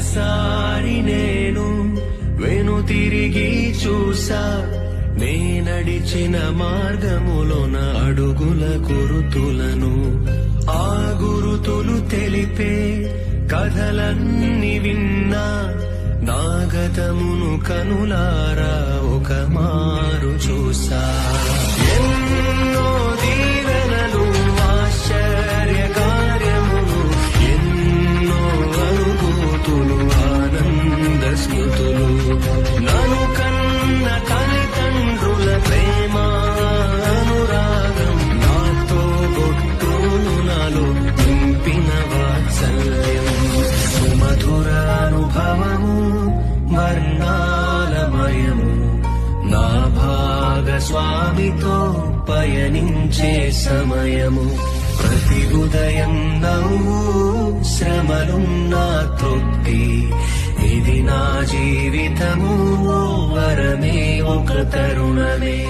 ఒక్కసారి నేను వెను తిరిగి చూసా నేనడిచిన మార్గములోన అడుగుల గురుతులను ఆ గురుతులు తెలిపే కథలన్నీ విన్నా నాగతమును కనులారా ఒక మారు చూసా. వర్ణాలమయము నా భాగస్వామితో పయనించే సమయము. ప్రతి ఉదయం నవ్వు శ్రమలున్నా తృప్తి. ఇది నా జీవితము వరమే ఒక తరుణమే.